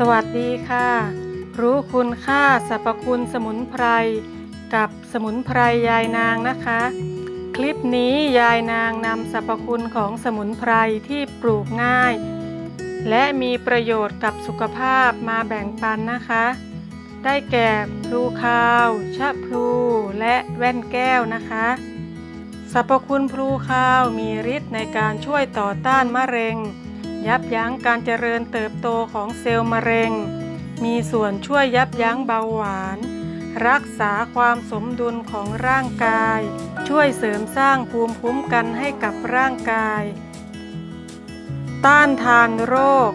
สวัสดีค่ะ รู้คุณค่าสรรพคุณสมุนไพร กับสมุนไพรยายนางนะคะ คลิปนี้ยายนางนำสรรพคุณของสมุนไพรที่ปลูกง่าย และมีประโยชน์กับสุขภาพมาแบ่งปันนะคะ ได้แก่พลูคาวชะพลูและแว่นแก้วนะคะสรรพคุณพลูคาวมีฤทธิ์ในการช่วยต่อต้านมะเร็ง ยับยั้งการเจริญเติบโตของเซลล์มะเร็ง มีส่วนช่วยยับยั้งเบาหวาน รักษาความสมดุลของร่างกาย ช่วยเสริมสร้างภูมิคุ้มกันให้กับร่างกาย ต้านทานโรค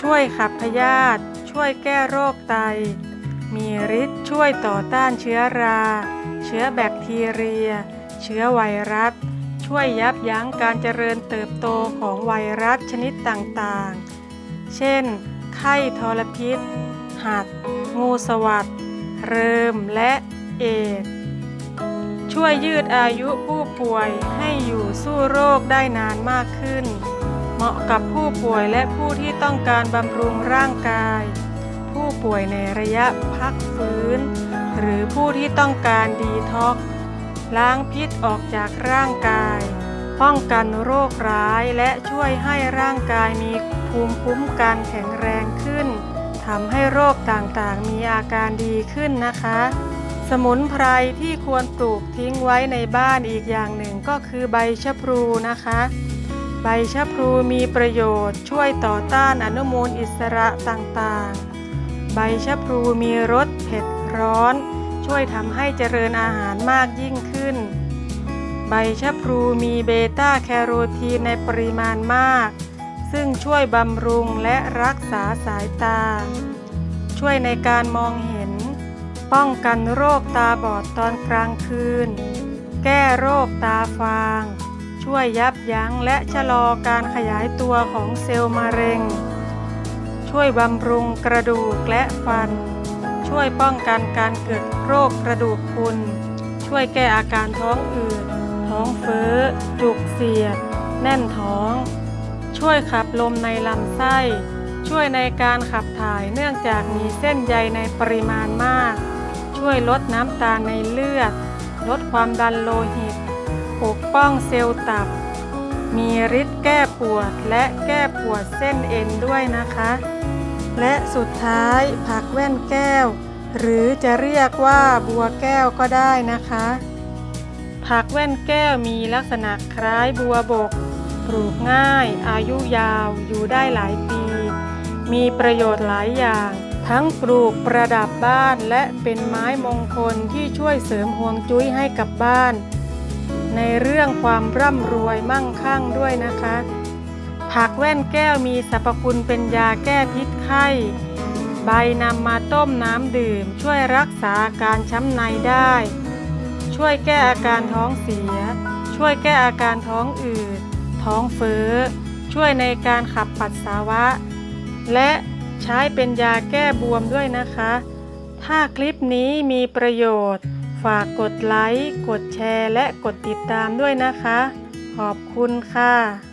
ช่วยขับพยาธิช่วยแก้โรคไต มีฤทธิ์ช่วยต่อต้านเชื้อรา เชื้อแบคทีเรีย เชื้อไวรัส ช่วยยับยั้งการเจริญเติบโตของไวรัสชนิดต่างๆ เช่น ไข้ทรพิษ หัด งูสวัสดเริมและเอดช่วยยืดอายุผู้ป่วยให้อยู่สู้โรคได้นานมากขึ้น เหมาะกับผู้ป่วยและผู้ที่ต้องการบำรุงร่างกาย ผู้ป่วยในระยะพักฟื้น หรือผู้ที่ต้องการดีท็อกซ์ ล้างพิษออกจากร่างกาย ป้องกันโรคร้ายและช่วยให้ร่างกายมีภูมิคุ้มกันแข็งแรงขึ้นทำให้โรคต่างๆ มีอาการดีขึ้นนะคะ สมุนไพรที่ควรปลูกทิ้งไว้ในบ้านอีกอย่างหนึ่งก็คือใบชะพลูนะคะ ใบชะพลูมีประโยชน์ช่วยต่อต้านอนุมูลอิสระต่างๆ ใบชะพลูมีรสเผ็ดร้อน ช่วยทำให้เจริญอาหารมากยิ่งขึ้น ใบชะพลูมีเบต้าแคโรทีนในปริมาณมาก ซึ่งช่วยบำรุงและรักษาสายตา ช่วยในการมองเห็น ป้องกันโรคตาบอดตอนกลางคืน แก้โรคตาฟาง ช่วยยับยั้งและชะลอการขยายตัวของเซลล์มะเร็ง ช่วยบำรุงกระดูกและฟัน ช่วยป้องกันการเกิดโรคกระดูกพรุน ช่วยแก้อาการท้องอืด ท้องเฟ้อ จุกเสียด แน่นท้อง ช่วยขับลมในลำไส้ ช่วยในการขับถ่ายเนื่องจากมีเส้นใยในปริมาณมาก ช่วยลดน้ำตาลในเลือด ลดความดันโลหิต ปกป้องเซลล์ตับ มีฤทธิ์แก้ปวดและแก้ปวดเส้นเอ็นด้วยนะคะ และสุดท้ายผักแว่นแก้ว หรือจะเรียกว่าบัวแก้วก็ได้นะคะ ผักแว่นแก้วมีลักษณะคล้ายบัวบก ปลูกง่าย อายุยาวอยู่ได้หลายปี มีประโยชน์หลายอย่าง ทั้งปลูกประดับบ้านและเป็นไม้มงคลที่ช่วยเสริมห่วงจุ้ยให้กับบ้าน ในเรื่องความร่ำรวยมั่งคั่งด้วยนะคะ ผักแว่นแก้วมีสรรพคุณเป็นยาแก้พิษไข้ ใบนำมาต้มน้ำดื่ม ช่วยรักษาอาการช้ำในได้ ช่วยแก้อาการท้องเสีย ช่วยแก้อาการท้องอืด ท้องเฟ้อ ช่วยในการขับปัสสาวะ และใช้เป็นยาแก้บวมด้วยนะคะ ถ้าคลิปนี้มีประโยชน์ ฝากกดไลค์ กดแชร์ และกดติดตามด้วยนะคะ ขอบคุณค่ะ